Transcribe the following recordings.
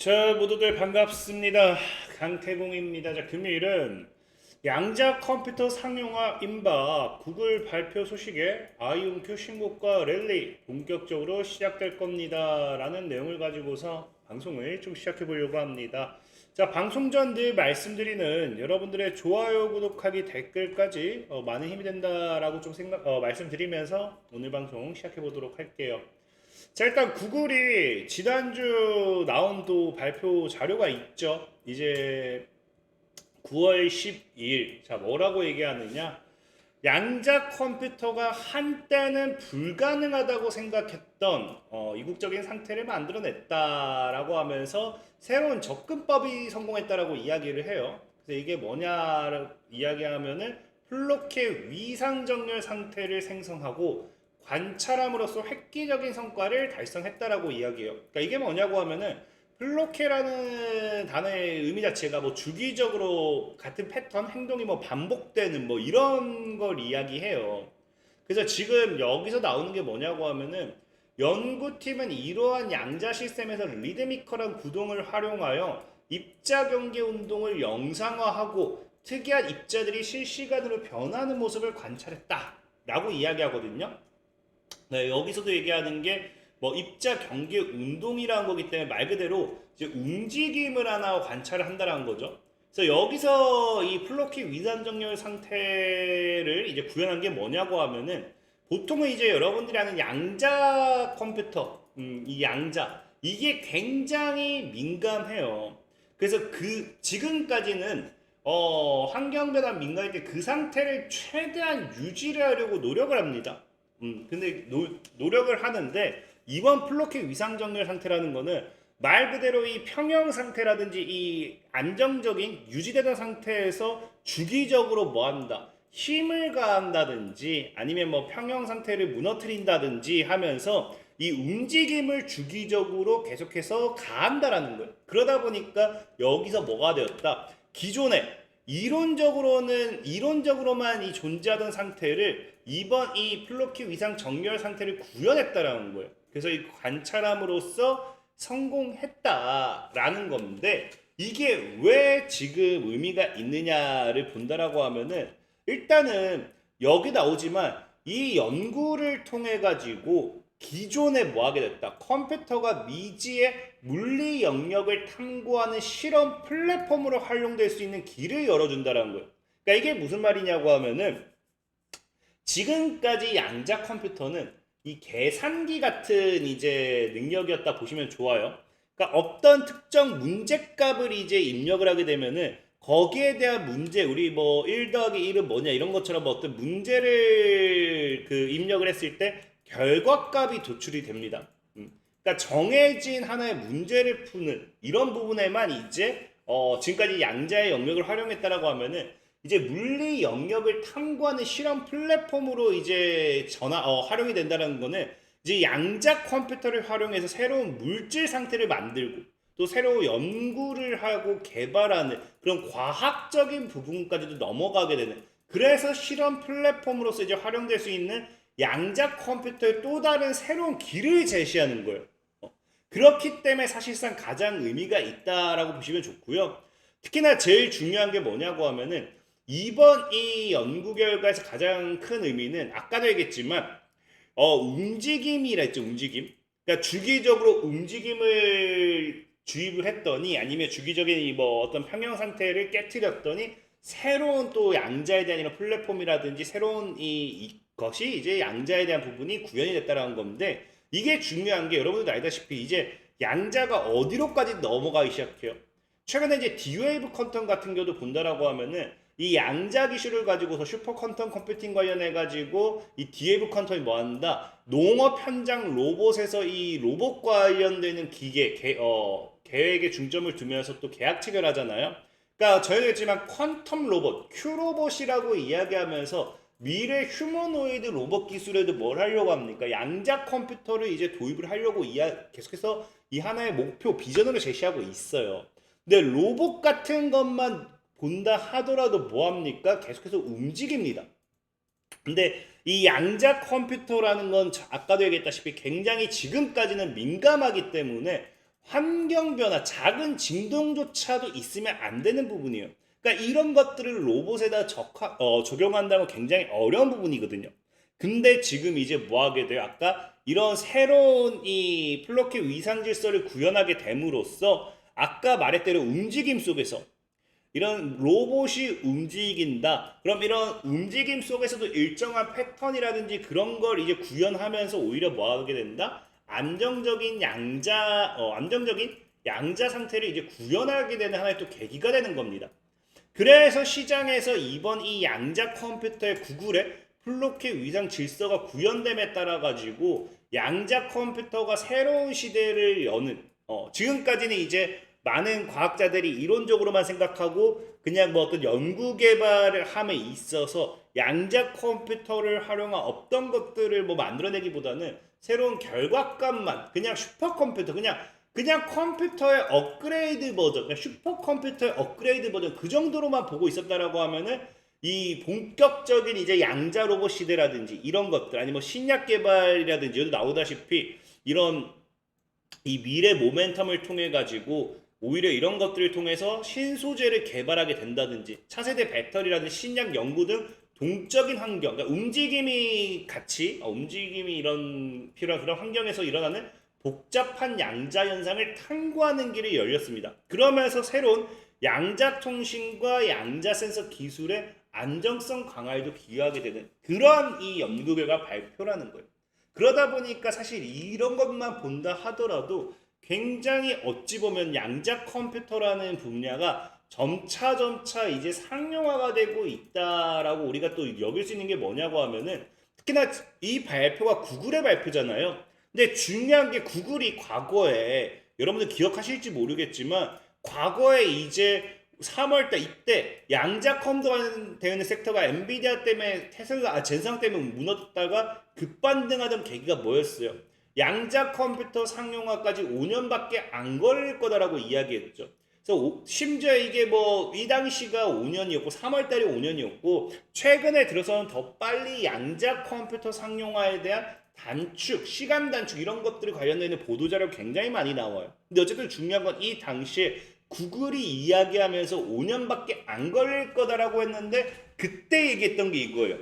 자, 모두들 반갑습니다. 강태공입니다. 자, 금요일은 양자 컴퓨터 상용화 임박 구글 발표 소식에 아이온큐 신곡과 랠리 본격적으로 시작될 겁니다. 라는 내용을 가지고서 방송을 좀 시작해 보려고 합니다. 자, 방송 전 늘 말씀드리는 여러분들의 좋아요, 구독하기, 댓글까지 어, 많은 힘이 된다라고 좀 생각, 어, 말씀드리면서 오늘 방송 시작해 보도록 할게요. 자 일단 구글이 지난주 나온 또 발표 자료가 있죠. 이제 9월 12일 자 뭐라고 얘기하느냐 양자 컴퓨터가 한때는 불가능하다고 생각했던 어, 이국적인 상태를 만들어냈다라고 하면서 새로운 접근법이 성공했다라고 이야기를 해요. 그래서 이게 뭐냐를 이야기하면은 플로켓 위상정렬 상태를 생성하고 관찰함으로써 획기적인 성과를 달성했다라고 이야기해요. 그러니까 이게 뭐냐고 하면은 플로케라는 단어의 의미 자체가 뭐 주기적으로 같은 패턴 행동이 뭐 반복되는 뭐 이런 걸 이야기해요. 그래서 지금 여기서 나오는 게 뭐냐고 하면은 연구팀은 이러한 양자 시스템에서 리드미컬한 구동을 활용하여 입자 경계 운동을 영상화하고 특이한 입자들이 실시간으로 변하는 모습을 관찰했다라고 이야기하거든요. 네, 여기서도 얘기하는 게 뭐 입자 경계 운동이라는 거기 때문에 말 그대로 이제 움직임을 하나 관찰을 한다라는 거죠. 그래서 여기서 이 플로키 위산 정렬 상태를 이제 구현한 게 뭐냐고 하면은 보통은 이제 여러분들이 아는 양자 컴퓨터, 음, 이 양자 이게 굉장히 민감해요. 그래서 그 지금까지는 어, 환경 변화 민감할 때그 상태를 최대한 유지를 하려고 노력을 합니다. 음, 근데 노, 노력을 하는데 이번 플로켓 위상 정렬 상태라는 거는 말 그대로 이 평형 상태라든지 이 안정적인 유지되던 상태에서 주기적으로 뭐 한다. 힘을 가한다든지 아니면 뭐 평형 상태를 무너뜨린다든지 하면서 이 움직임을 주기적으로 계속해서 가한다라는 거예요. 그러다 보니까 여기서 뭐가 되었다. 기존에 이론적으로는 이론적으로만 이 존재하던 상태를 이번 이 플로키 위상 정렬 상태를 구현했다라는 거예요. 그래서 이 관찰함으로써 성공했다라는 건데 이게 왜 지금 의미가 있느냐를 본다라고 하면은 일단은 여기 나오지만 이 연구를 통해 가지고 기존에 뭐 하게 됐다. 컴퓨터가 미지의 물리 영역을 탐구하는 실험 플랫폼으로 활용될 수 있는 길을 열어준다라는 거예요. 그러니까 이게 무슨 말이냐고 하면은 지금까지 양자 컴퓨터는 이 계산기 같은 이제 능력이었다 보시면 좋아요. 그러니까 어떤 특정 문제값을 이제 입력을 하게 되면은 거기에 대한 문제 우리 뭐 1 더하기 1은 뭐냐 이런 것처럼 뭐 어떤 문제를 그 입력을 했을 때 결과값이 도출이 됩니다. 음. 그러니까 정해진 하나의 문제를 푸는 이런 부분에만 이제 어 지금까지 양자의 영역을 활용했다라고 하면은 이제 물리 영역을 탐구하는 실험 플랫폼으로 이제 전화 어, 활용이 된다는 거는 이제 양자 컴퓨터를 활용해서 새로운 물질 상태를 만들고 또 새로운 연구를 하고 개발하는 그런 과학적인 부분까지도 넘어가게 되는 그래서 실험 플랫폼으로서 이제 활용될 수 있는 양자 컴퓨터의 또 다른 새로운 길을 제시하는 거예요. 어, 그렇기 때문에 사실상 가장 의미가 있다라고 보시면 좋고요. 특히나 제일 중요한 게 뭐냐고 하면은 이번 이 연구 결과에서 가장 큰 의미는 아까도 얘기했지만 어, 움직임이라 했죠 움직임 그러니까 주기적으로 움직임을 주입을 했더니 아니면 주기적인 이뭐 어떤 평형 상태를 깨뜨렸더니 새로운 또 양자에 대한 이런 플랫폼이라든지 새로운 이 이 것이 이제 양자에 대한 부분이 구현이 됐다라는 건데 이게 중요한 게 여러분들도 알다시피 이제 양자가 어디로까지 넘어가기 시작해요. 최근에 이제 D-Wave 컨텀 같은 경우도 본다라고 하면은 이 양자 기술을 가지고서 슈퍼 퀀텀 컴퓨팅 관련해 가지고 이 디에브 퀀텀이 뭐 한다? 농업 현장 로봇에서 이 로봇 관련되는 기계 개, 어, 계획에 중점을 두면서 또 계약 체결하잖아요. 그러니까 저희가 했지만 퀀텀 로봇, 큐 로봇이라고 이야기하면서 미래 휴머노이드 로봇 기술에도 뭘 하려고 합니까? 양자 컴퓨터를 이제 도입을 하려고 이야, 계속해서 이 하나의 목표 비전으로 제시하고 있어요. 근데 로봇 같은 것만 본다 하더라도 뭐합니까? 계속해서 움직입니다. 근데 이 양자 컴퓨터라는 건 아까도 얘기했다시피 굉장히 지금까지는 민감하기 때문에 환경 변화, 작은 진동조차도 있으면 안 되는 부분이에요. 그러니까 이런 것들을 로봇에다 적화, 어, 적용한다는 건 굉장히 어려운 부분이거든요. 근데 지금 이제 뭐 하게 돼요? 아까 이런 새로운 이 플로켓 위상 질서를 구현하게 됨으로써 아까 말했대로 움직임 속에서 이런 로봇이 움직인다. 그럼 이런 움직임 속에서도 일정한 패턴이라든지 그런 걸 이제 구현하면서 오히려 뭐 하게 된다? 안정적인 양자, 어, 안정적인 양자 상태를 이제 구현하게 되는 하나의 또 계기가 되는 겁니다. 그래서 시장에서 이번 이 양자 컴퓨터의 구글의 플로켓 위상 질서가 구현됨에 따라 가지고 양자 컴퓨터가 새로운 시대를 여는 어, 지금까지는 이제 많은 과학자들이 이론적으로만 생각하고 그냥 뭐 어떤 연구 개발을 함에 있어서 양자 컴퓨터를 활용한 어떤 것들을 뭐 만들어내기보다는 새로운 결과값만 그냥 슈퍼컴퓨터 그냥 그냥 컴퓨터의 업그레이드 버전 그냥 슈퍼컴퓨터의 업그레이드 버전 그 정도로만 보고 있었다라고 하면은 이 본격적인 이제 양자 로봇 시대라든지 이런 것들 아니 뭐 신약 개발이라든지 여기 나오다시피 이런 이 미래 모멘텀을 통해 가지고 오히려 이런 것들을 통해서 신소재를 개발하게 된다든지 차세대 배터리라든지 신약 연구 등 동적인 환경, 그러니까 움직임이 같이 어, 움직임이 이런 필요한 그런 환경에서 일어나는 복잡한 양자 현상을 탐구하는 길이 열렸습니다. 그러면서 새로운 양자 통신과 양자 센서 기술의 안정성 강화에도 기여하게 되는 그러한 이 연구 결과 발표라는 거예요. 그러다 보니까 사실 이런 것만 본다 하더라도 굉장히 어찌 보면 양자 컴퓨터라는 분야가 점차 점차 이제 상용화가 되고 있다라고 우리가 또 여길 수 있는 게 뭐냐고 하면은 특히나 이 발표가 구글의 발표잖아요. 근데 중요한 게 구글이 과거에 여러분들 기억하실지 모르겠지만 과거에 이제 3월달 이때 양자 컴퓨터 되는 섹터가 엔비디아 때문에 테슬라 아 젠상 때문에 무너졌다가 급반등하던 계기가 뭐였어요? 양자 컴퓨터 상용화까지 5년밖에 안 걸릴 거다라고 이야기했죠. 그래서 오- 심지어 이게 뭐 이 당시가 5년이었고 3월달이 5년이었고 최근에 들어서는 더 빨리 양자 컴퓨터 상용화에 대한 단축, 시간 단축 이런 것들이 관련되는 보도 자료 굉장히 많이 나와요. 근데 어쨌든 중요한 건 이 당시에 구글이 이야기하면서 5년밖에 안 걸릴 거다라고 했는데 그때 얘기했던 게 이거예요.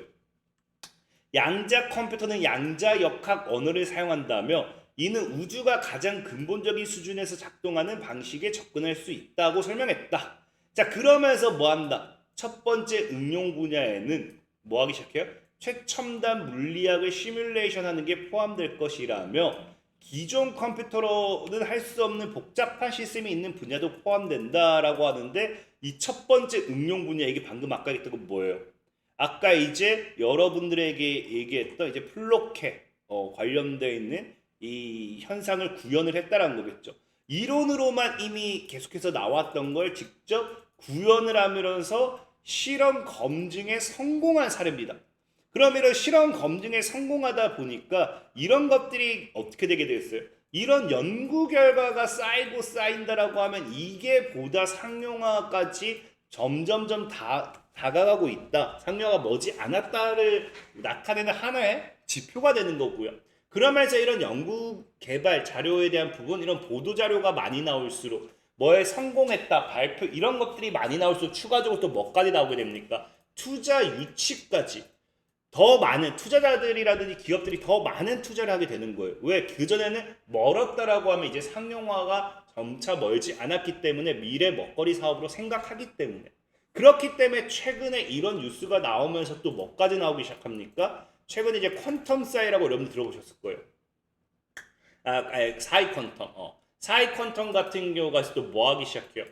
양자 컴퓨터는 양자 역학 언어를 사용한다며 이는 우주가 가장 근본적인 수준에서 작동하는 방식에 접근할 수 있다고 설명했다. 자, 그러면서 뭐 한다? 첫 번째 응용 분야에는 뭐 하기 시작해요? 최첨단 물리학을 시뮬레이션 하는 게 포함될 것이라며 기존 컴퓨터로는 할 수 없는 복잡한 시스템이 있는 분야도 포함된다라고 하는데 이 첫 번째 응용 분야 이게 방금 아까 얘기했던 건 뭐예요? 아까 이제 여러분들에게 얘기했던 이제 플로켓 어, 관련되어 있는 이 현상을 구현을 했다라는 거겠죠. 이론으로만 이미 계속해서 나왔던 걸 직접 구현을 하면서 실험 검증에 성공한 사례입니다. 이런 실험 검증에 성공하다 보니까 이런 것들이 어떻게 되게 되었어요? 이런 연구 결과가 쌓이고 쌓인다라고 하면 이게 보다 상용화까지 점점점 다 다가가고 있다. 상용화가 머지 않았다를 나타내는 하나의 지표가 되는 거고요. 그러면서 이런 연구 개발 자료에 대한 부분, 이런 보도 자료가 많이 나올수록 뭐에 성공했다, 발표 이런 것들이 많이 나올수록 추가적으로 또 뭐까지 나오게 됩니까? 투자 유치까지 더 많은 투자자들이라든지 기업들이 더 많은 투자를 하게 되는 거예요. 왜? 그전에는 멀었다라고 하면 이제 상용화가 점차 멀지 않았기 때문에 미래 먹거리 사업으로 생각하기 때문에 그렇기 때문에 최근에 이런 뉴스가 나오면서 또 뭐까지 나오기 시작합니까? 최근에 이제 퀀텀 사이라고 여러분 들어보셨을 거예요. 아, 아 사이 퀀텀. 어. 사이 퀀텀 같은 경우가 또 뭐 하기 시작해요?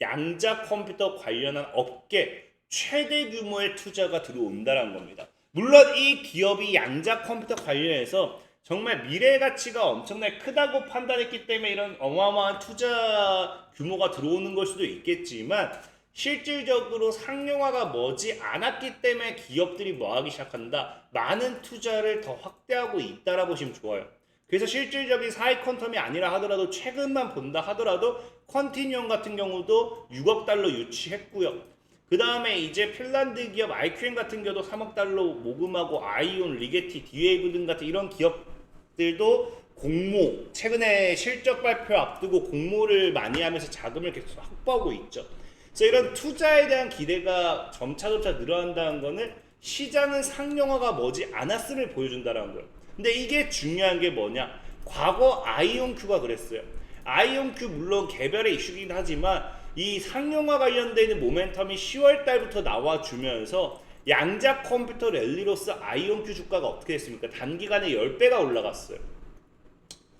양자 컴퓨터 관련한 업계 최대 규모의 투자가 들어온다는 겁니다. 물론 이 기업이 양자 컴퓨터 관련해서 정말 미래 가치가 엄청나게 크다고 판단했기 때문에 이런 어마어마한 투자 규모가 들어오는 걸 수도 있겠지만 실질적으로 상용화가 머지 않았기 때문에 기업들이 뭐 하기 시작한다. 많은 투자를 더 확대하고 있다라 보시면 좋아요. 그래서 실질적인 사이 퀀텀이 아니라 하더라도 최근만 본다 하더라도 컨티뉴엄 같은 경우도 6억 달러 유치했고요. 그 다음에 이제 핀란드 기업 IQM 같은 경우도 3억 달러 모금하고 아이온, 리게티, 디웨이브 등 같은 이런 기업들도 공모 최근에 실적 발표 앞두고 공모를 많이 하면서 자금을 계속 확보하고 있죠. 그래서 이런 투자에 대한 기대가 점차점차 늘어난다는 거는 시장은 상용화가 머지 않았음을 보여준다는 거예요. 근데 이게 중요한 게 뭐냐? 과거 아이온큐가 그랬어요. 아이온큐 물론 개별의 이슈긴 하지만 이 상용화 관련돼 있는 모멘텀이 10월 달부터 나와주면서 양자 컴퓨터 랠리로서 아이온큐 주가가 어떻게 됐습니까? 단기간에 10배가 올라갔어요.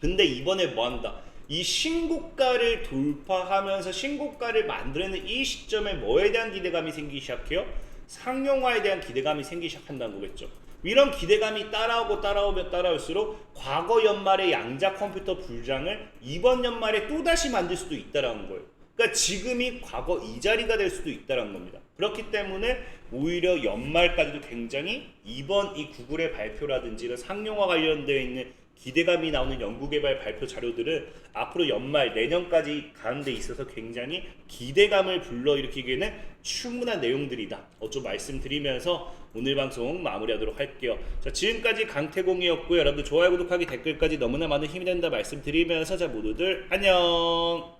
근데 이번에 뭐 한다? 이 신고가를 돌파하면서 신고가를 만들어내는 이 시점에 뭐에 대한 기대감이 생기기 시작해요? 상용화에 대한 기대감이 생기기 시작한다는 거겠죠. 이런 기대감이 따라오고 따라오면 따라올수록 과거 연말의 양자 컴퓨터 불장을 이번 연말에 또다시 만들 수도 있다라는 거예요. 그러니까 지금이 과거 이 자리가 될 수도 있다라는 겁니다. 그렇기 때문에 오히려 연말까지도 굉장히 이번 이 구글의 발표라든지 이런 상용화 관련되어 있는 기대감이 나오는 연구개발 발표 자료들은 앞으로 연말 내년까지 가는 데 있어서 굉장히 기대감을 불러일으키기에는 충분한 내용들이다. 어좀 말씀드리면서 오늘 방송 마무리하도록 할게요. 자 지금까지 강태공이었고요. 여러분들 좋아요, 구독하기, 댓글까지 너무나 많은 힘이 된다 말씀드리면서 자 모두들 안녕.